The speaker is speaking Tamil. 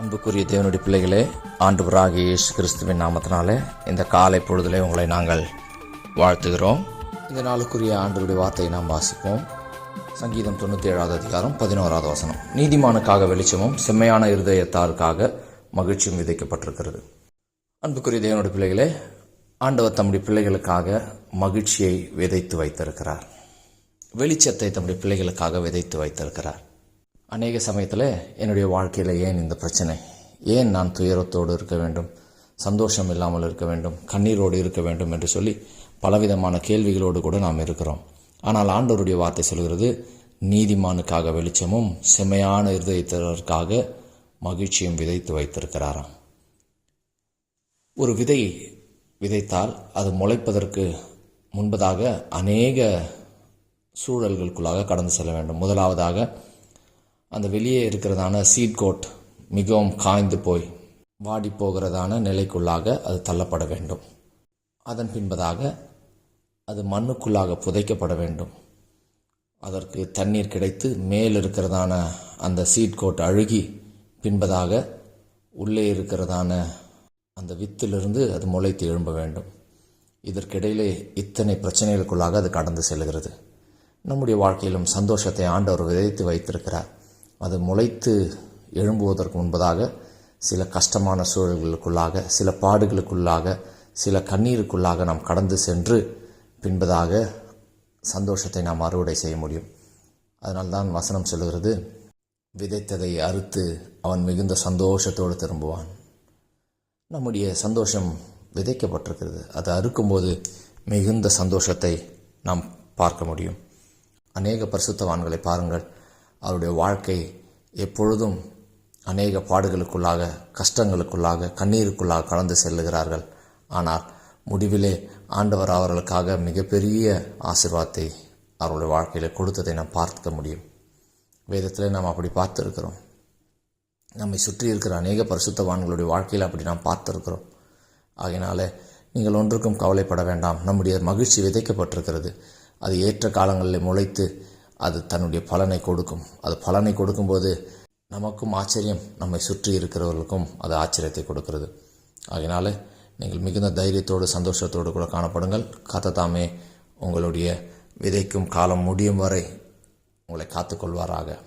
அன்புக்குரிய தேவனுடைய பிள்ளைகளே ஆண்டவராக இயேசு கிறிஸ்துவின் நாமத்தினாலே இந்த காலை பொழுதிலே உங்களை நாங்கள் வாழ்த்துகிறோம். இந்த நாளுக்குரிய ஆண்டவருடைய வார்த்தையை நாம் வாசிப்போம். சங்கீதம் தொண்ணூற்றி ஏழாவது அதிகாரம் பதினோராவது வசனம். நீதிமானுக்காக வெளிச்சமும் செம்மையான இருதயத்தாருக்காக மகிழ்ச்சியும் விதைக்கப்பட்டிருக்கிறது. அன்புக்குரிய தேவனுடைய பிள்ளைகளே ஆண்டவர் தம்முடைய பிள்ளைகளுக்காக மகிழ்ச்சியை விதைத்து வைத்திருக்கிறார். வெளிச்சத்தை தம்முடைய பிள்ளைகளுக்காக விதைத்து வைத்திருக்கிறார். அநேக சமயத்தில் என்னுடைய வாழ்க்கையில் ஏன் இந்த பிரச்சனை? ஏன் நான் துயரத்தோடு இருக்க வேண்டும்? சந்தோஷம் இல்லாமல் இருக்க வேண்டும்? கண்ணீரோடு இருக்க வேண்டும் என்று சொல்லி பலவிதமான கேள்விகளோடு கூட நாம் இருக்கிறோம். ஆனால் ஆண்டவருடைய வார்த்தை சொல்கிறது நீதிமானுக்காக வெளிச்சமும் செம்மையான இருதயத்திற்காக மகிழ்ச்சியும் விதைத்து வைத்திருக்கிறாராம். ஒரு விதை விதைத்தால் அது முளைப்பதற்கு முன்பதாக அநேக சூழல்களுக்குள்ளாக கடந்து செல்ல வேண்டும். முதலாவதாக அந்த வெளியே இருக்கிறதான சீட் கோட் மிகவும் காய்ந்து போய் வாடி போகிறதான நிலைக்குள்ளாக அது தள்ளப்பட வேண்டும். அதன் பின்பதாக அது மண்ணுக்குள்ளாக புதைக்கப்பட வேண்டும். அதற்கு தண்ணீர் கிடைத்து மேல் இருக்கிறதான அந்த சீட் கோட் அழுகி பின்பதாக உள்ளே இருக்கிறதான அந்த வித்திலிருந்து அது முளைத்து எழும்ப வேண்டும். இதற்கிடையிலே இத்தனை பிரச்சனைகளுக்குள்ளாக அது கடந்து செல்கிறது. நம்முடைய வாழ்க்கையிலும் சந்தோஷத்தை ஆண்டவர் விதைத்து வைத்திருக்கிறார். அது முளைத்து எழும்புவதற்கு முன்பதாக சில கஷ்டமான சூழல்களுக்குள்ளாக சில பாடுகளுக்குள்ளாக சில கண்ணீருக்குள்ளாக நாம் கடந்து சென்று பின்பதாக சந்தோஷத்தை நாம் அறுவடை செய்ய முடியும். அதனால்தான் வசனம் சொல்கிறது விதைத்ததை அறுத்து அவன் மிகுந்த சந்தோஷத்தோடு திரும்புவான். நம்முடைய சந்தோஷம் விதைக்கப்பட்டிருக்கிறது. அதை அறுக்கும்போது மிகுந்த சந்தோஷத்தை நாம் பார்க்க முடியும். அநேக பரிசுத்தவான்களை பாருங்கள். அவருடைய வாழ்க்கை எப்பொழுதும் அநேக பாடுகளுக்குள்ளாக கஷ்டங்களுக்குள்ளாக கண்ணீருக்குள்ளாக கலந்து செல்லுகிறார்கள். ஆனால் முடிவிலே ஆண்டவர் அவர்களுக்காக மிகப்பெரிய ஆசிர்வாதத்தை அவருடைய வாழ்க்கையில் கொடுத்ததை நாம் பார்க்க முடியும். வேதத்தில் நாம் அப்படி பார்த்துருக்கிறோம். நம்மை சுற்றி இருக்கிற அநேக பரிசுத்தவான்களுடைய வாழ்க்கையில் அப்படி நாம் பார்த்துருக்கிறோம். ஆகையினால நீங்கள் ஒன்றுக்கும் கவலைப்பட வேண்டாம். நம்முடைய மகிழ்ச்சி விதைக்கப்பட்டிருக்கிறது. அது ஏற்ற காலங்களில் முளைத்து அது தன்னுடைய பலனை கொடுக்கும். அது பலனை கொடுக்கும்போது நமக்கும் ஆச்சரியம். நம்மை சுற்றி இருக்கிறவர்களுக்கும் அது ஆச்சரியத்தை கொடுக்கிறது. அதனால் நீங்கள் மிகுந்த தைரியத்தோடு சந்தோஷத்தோடு கூட காணப்படுங்கள். கத்ததாமே உங்களுடைய விதைக்கும் காலம் முடியும் வரை உங்களை காத்துக்கொள்வாராக.